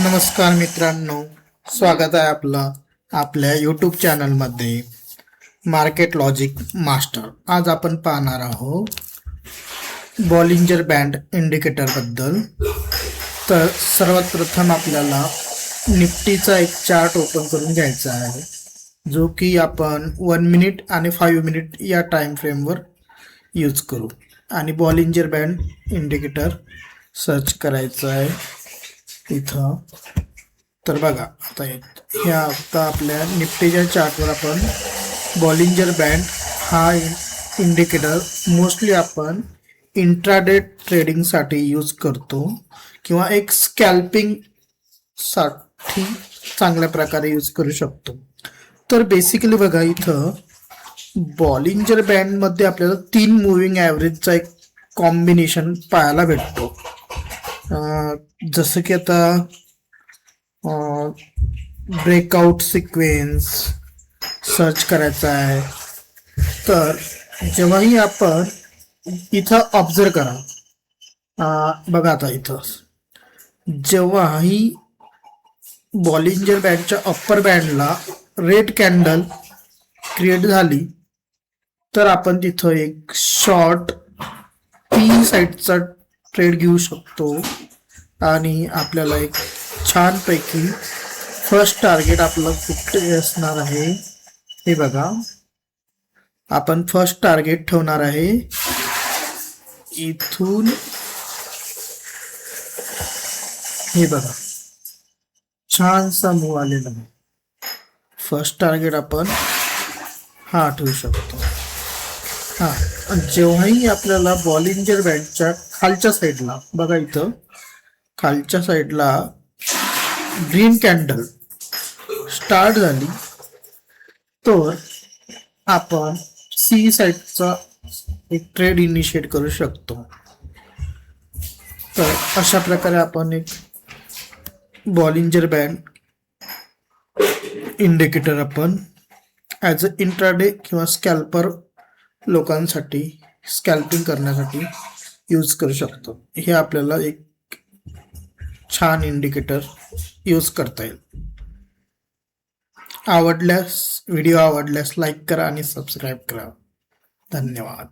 नमस्कार मित्रांनो स्वागत आहे आपलं आपल्या यूट्यूब चॅनलमध्ये मार्केट लॉजिक मास्टर आज आपण पाहणार आहोत बॉलिंजर बँड इंडिकेटरबद्दल तर सर्वात प्रथम आपल्याला निफ्टीचा एक चार्ट ओपन करून घ्यायचा आहे जो की आपण वन मिनिट आणि फाईव्ह मिनिट या टाईम फ्रेमवर यूज करू. आणि बॉलिंजर बँड इंडिकेटर सर्च करायचं आहे. इथं. तर बघा आता हे आता आपल्या निफ्टीच्या चार्टवर आपण बॉलिंजर बँड हा इंडिकेटर मोस्टली आपण इंट्राडे ट्रेडिंगसाठी यूज करतो किंवा एक स्कॅल्पिंगसाठी चांगल्या प्रकारे यूज करू शकतो. तर बेसिकली बघा इथं बॉलिंजर बँडमध्ये आपल्याला तीन मुव्हिंग ॲव्हरेजचा एक कॉम्बिनेशन पाहायला भेटतो. जसं की आता ब्रेकआउट सिक्वेन्स सर्च करायचा आहे. तर जेव्हाही आपण इथं ऑब्झर्व करा बघा आता इथं. जेव्हाही बॉलिंजर बँडच्या अप्पर बँडला रेड कॅन्डल क्रिएट झाली तर आपण तिथं एक शॉर्ट पी साईडचा ट्रेड घेऊ शकतो. आणि आपल्याला एक छानपैकी फर्स्ट टार्गेट आपलं कुठे असणार आहे? हे बघा. आपण फर्स्ट टार्गेट ठेवणार आहे. इथून हे बघा. छानसा मूव आलेला आहे. फर्स्ट टार्गेट आपण हा ठेवू शकतो. हा. जेव्हाही आपल्याला बॉलिंजर बँडच्या खालच्या साईडला बघा इथं खालच्या साईडला ग्रीन कॅन्डल स्टार्ट झाली तर आपण सी साईडचा एक ट्रेड इनिशिएट करू शकतो. तर अशा प्रकारे आपण एक बॉलिंजर बँड इंडिकेटर आपण ॲज अ इंट्राडे किंवा स्कॅल्पर लोकांसाठी स्कॅल्पिंग करण्यासाठी यूज करू शकतो. हे आपल्याला एक छान इंडिकेटर यूज करता येईल. आवडल्यास व्हिडिओ आवडल्यास लाईक करा आणि सबस्क्राईब करा. धन्यवाद.